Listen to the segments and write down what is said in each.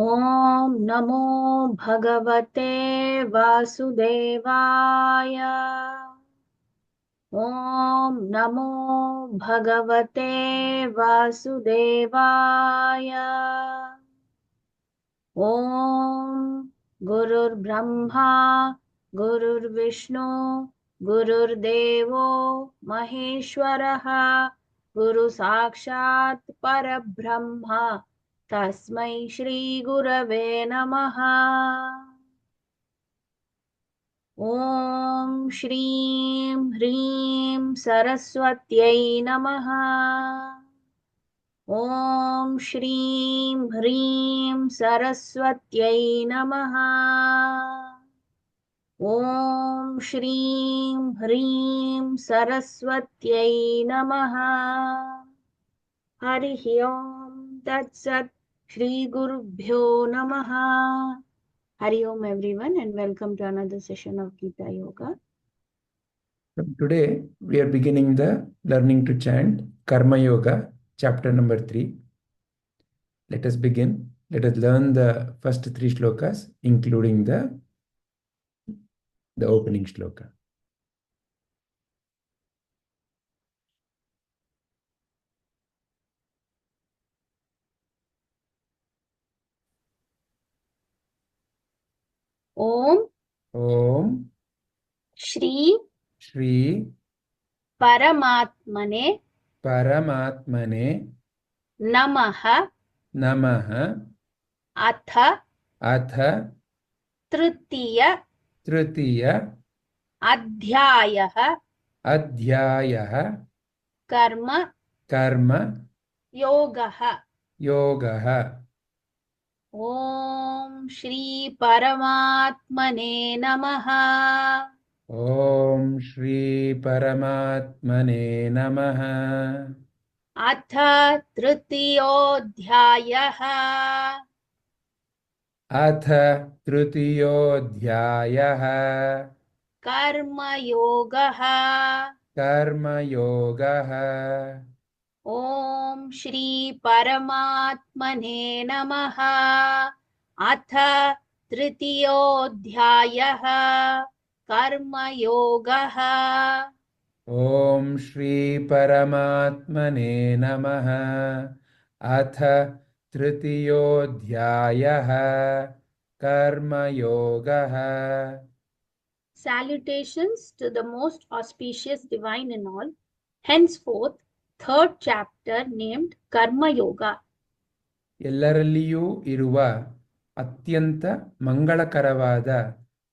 ॐ नमो भगवते वासुदेवाय। ॐ नमो भगवते वासुदेवाय। ॐ गुरुर्ब्रह्मा, गुरुर्विष्णु, गुरुर्देवो, महेश्वरः, गुरुसाक्षात् परब्रह्म। तस्मै श्रीगुरवे नमः। ॐ श्रीं ह्रीं सरस्वत्यै नमः। ॐ श्रीं ह्रीं सरस्वत्यै नमः। ॐ श्रीं ह्रीं सरस्वत्यै नमः। हरिः ॐ तत्सत् श्रीगुरुभ्यो नमः Hari Om everyone and welcome to another session of Gita Yoga. Today we are beginning the learning to chant Karma Yoga, chapter number three. Let us begin. Let us learn the first three shlokas, including the, the opening shloka. Om Om Shri Shri परमात्मने परमात्मने नमः नमः अथ अथ तृतीय तृतीय अध्यायः अध्यायः कर्म कर्म योगः योगः ॐ श्री परमात्मने नमः। ॐ श्री परमात्मने नमः। अथ तृतीयोऽध्यायः। अथ तृतीयोऽध्यायः। कर्मयोगः। कर्मयोगः। ॐ श्री परमात्मने नमः अथ तृतीयोऽध्यायः कर्मयोगः ॐ श्री परमात्मने नमः अथ तृतीयोऽध्यायः कर्मयोगः Salutations to the most auspicious divine in all. Henceforth, third chapter named Karmayoga ಎಲ್ಲರಲ್ಲಿಯೂ ಇರುವ ಅತ್ಯಂತ ಮಂಗಳಕರವಾದ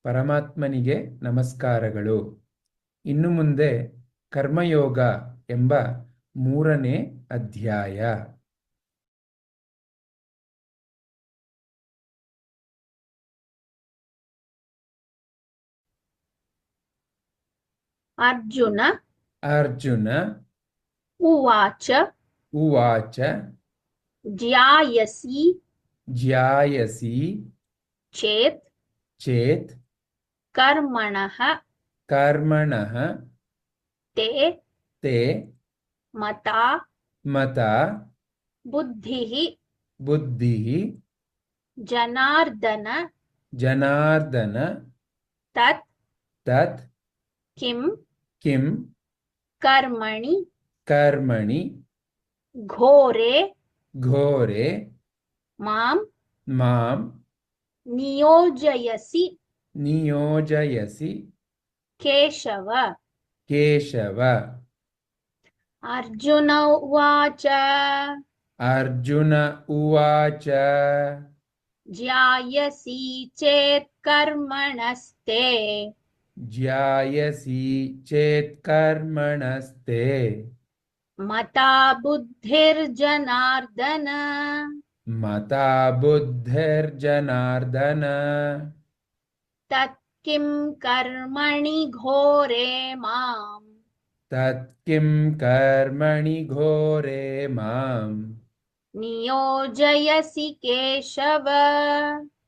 ಪರಮಾತ್ಮನಿಗೆ ನಮಸ್ಕಾರಗಳು. ಇನ್ನು ಮುಂದೆ ಕರ್ಮಯೋಗ ಎಂಬ ಮೂರನೇ ಅಧ್ಯಾಯ. ಅರ್ಜುನ. ಅರ್ಜುನ उवाच। उवाच। ज्यायसि। ज्यायसि। चेत्। चेत्। कर्मणः। कर्मणः। ते। ते। मता। मता। बुद्धिः। बुद्धिः। जनार्दन। जनार्दन। तत्। तत्। किं किं कर्मणि। कर्मणि घोरे घोरे माँ माँ नियोजयसि नियोजयसि केशव। केशव। अर्जुन उवाच। अर्जुन उवाच। ज्यायसि चेत् कर्मणस्ते। ज्यायसि चेत्कर्मणस्ते मता बुद्धिर्जनार्दन मता बुद्धिर्जनार्दन तत्किं कर्मणि घोरे माम्। तत्किं कर्मणि घोरे माम्। नियोजयसि केशव।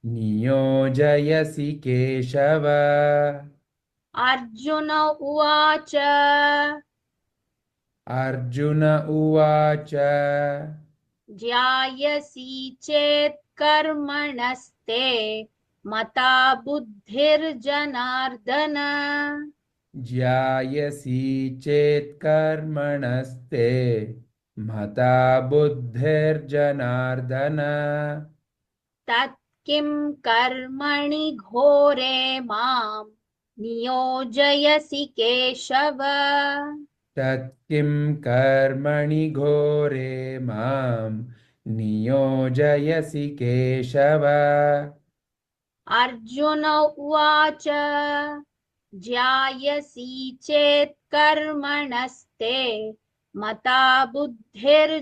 नियोजयसि केशव। अर्जुन उवाच अर्जुन उवाच ज्यायसि चेत् कर्मणस्ते मता बुद्धिर्जनार्दन ज्यायसि चेत् कर्मणस्ते मता बुद्धिर्जनार्दन तत्किं कर्मणि घोरे माम् नियोजयसि केशव तत्किं कर्मणि घोरे माँ नियोजयसि केशव। अर्जुन उवाच, ज्यायसि चेत् कर्मणस्ते, मता बुद्धिर्जनार्दन।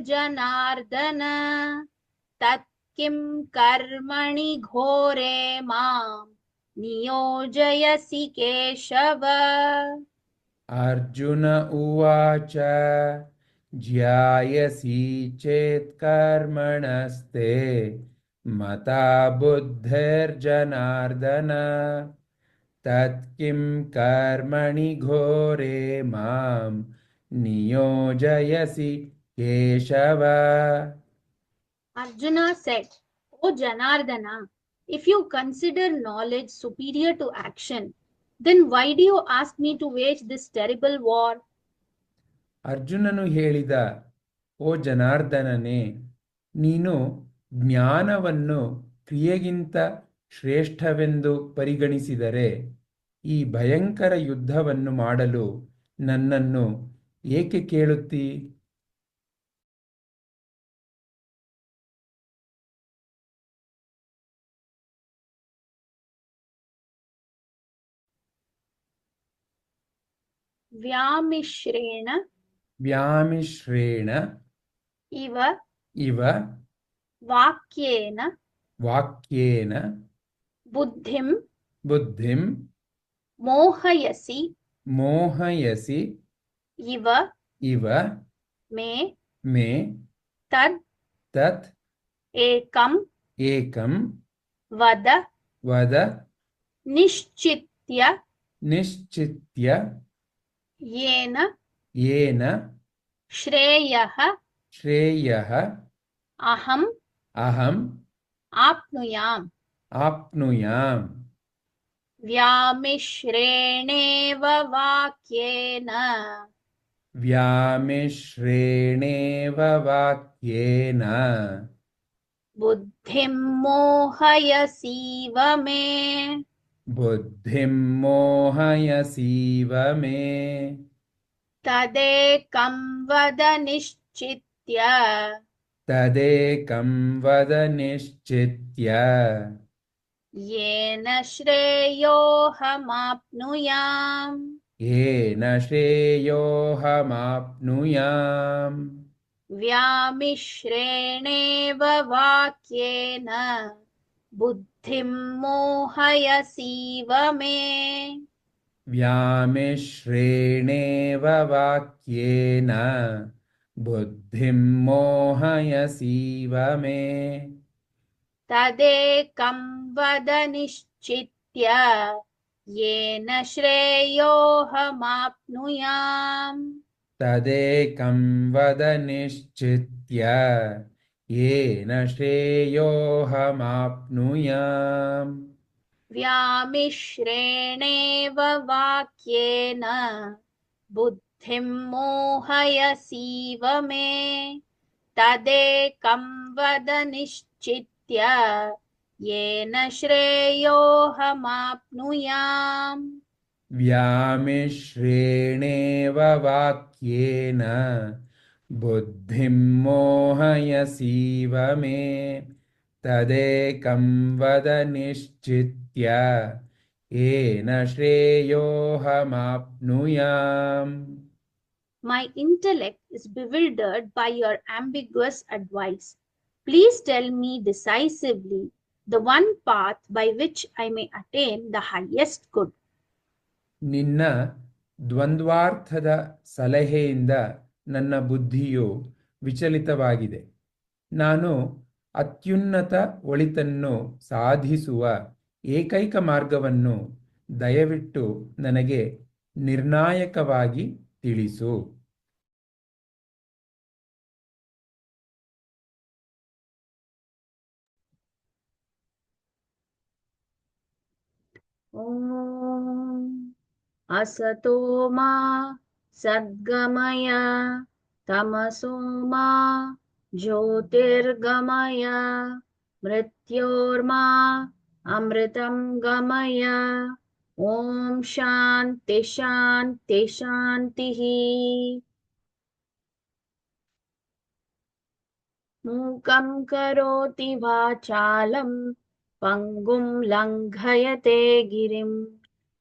तत्किं कर्मणि घोरे माम् नियोजयसि केशव। अर्जुन उवाच ज्यायसि चेत् कर्मणस्ते मता बुद्धिर्जनार्दन तत्किं कर्मणि घोरे माँ नियोजयसि Keshav Arjuna said, O Janardana, if you consider knowledge superior to action, then why do you ask me to wage this terrible war? ಅರ್ಜುನನು ಹೇಳಿದ, ಓ ಜನಾರ್ದನನೇ, ನೀನು ಜ್ಞಾನವನ್ನು ಕ್ರಿಯೆಗಿಂತ ಶ್ರೇಷ್ಠವೆಂದು ಪರಿಗಣಿಸಿದರೆ, ಈ ಭಯಂಕರ ಯುದ್ಧವನ್ನು ಮಾಡಲು ನನ್ನನ್ನು ಏಕೆ ಕೇಳುತ್ತೀ व्यामिश्रेण व्यामिश्रेण इव इव वाक्येन वाक्येन बुद्धिं बुद्धिं मोहयसि मोहयसि इव इव मे मे तत् तत् एकम् एकं वद वद निश्चित्य निश्चित्य येन येन श्रेयः श्रेयः अहम् अहम् आप्नुयाम्। आप्नुयाम्। व्यामिश्रेणेव वाक्येन। व्यामिश्रेणेव वाक्येन। बुद्धिं मोहयसीव मे। बुद्धिं मोहयसीव मे। तदेकं वद निश्चित्य। तदेकं वद निश्चित्य। येन श्रेयोऽहमाप्नुयाम्। येन श्रेयोऽहमाप्नुयाम्। व्यामिश्रेणेव वाक्येन। बुद्धिं मोहयसीव मे व्यामिश्रेणेव वाक्येन बुद्धिं मोहयसीव मे। तदेकं वद निश्चित्य येन श्रेयोऽहमाप्नुयाम्। तदेकं वद निश्चित्य येन श्रेयोऽहमाप्नुयाम्। व्यामिश्रेणेव वाक्येन बुद्धिं मोहयसीव मे। तदेकं वद निश्चित्य येन श्रेयोऽहमाप्नुयाम्। व्यामिश्रेणेव वाक्येन बुद्धिं मोहयसीव मे तदेकं वद निश्चित्य येन श्रेयोऽहमाप्नुयाम् My intellect is bewildered by your ambiguous advice. Please tell me decisively the one path by which I may attain the highest good. ನಿನ್ನ ದ್ವಂದ್ವಾರ್ಥದ ಸಲಹೆಯಿಂದ ನನ್ನ ಬುದ್ಧಿಯು ವಿಚಲಿತವಾಗಿದೆ ನಾನು ಅತ್ಯುನ್ನತ ಒಳಿತನ್ನು ಸಾಧಿಸುವ ಏಕೈಕ ಮಾರ್ಗವನ್ನು ದಯವಿಟ್ಟು ನನಗೆ ನಿರ್ಣಾಯಕವಾಗಿ ತಿಳಿಸು ॐ असतो मा सद्गमय तमसो मा ज्योतिर्गमय मृत्योर्मा अमृतं गमय। ॐ शान्ति शान्ति शान्तिः। मूकं करोति वाचालं, पङ्गुं लङ्घयते गिरिं।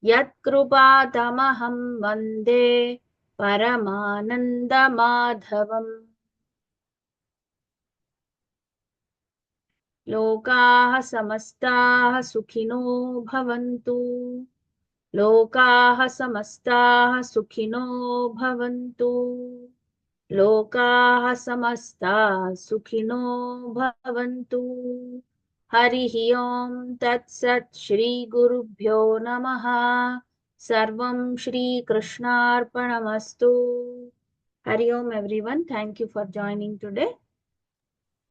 यत्कृपातमहं वंदे परमानन्दमाधवम् लोकाः समस्ताः सुखिनो भवन्तु लोकाः समस्ताः सुखिनो भवन्तु लोकाः समस्ताः सुखिनो भवन्तु हरिः ओं तत्सत् श्रीगुरुभ्यो नमः Sarvam Shri Krishna Arpanamastu. Hari Om everyone. Thank you for joining today.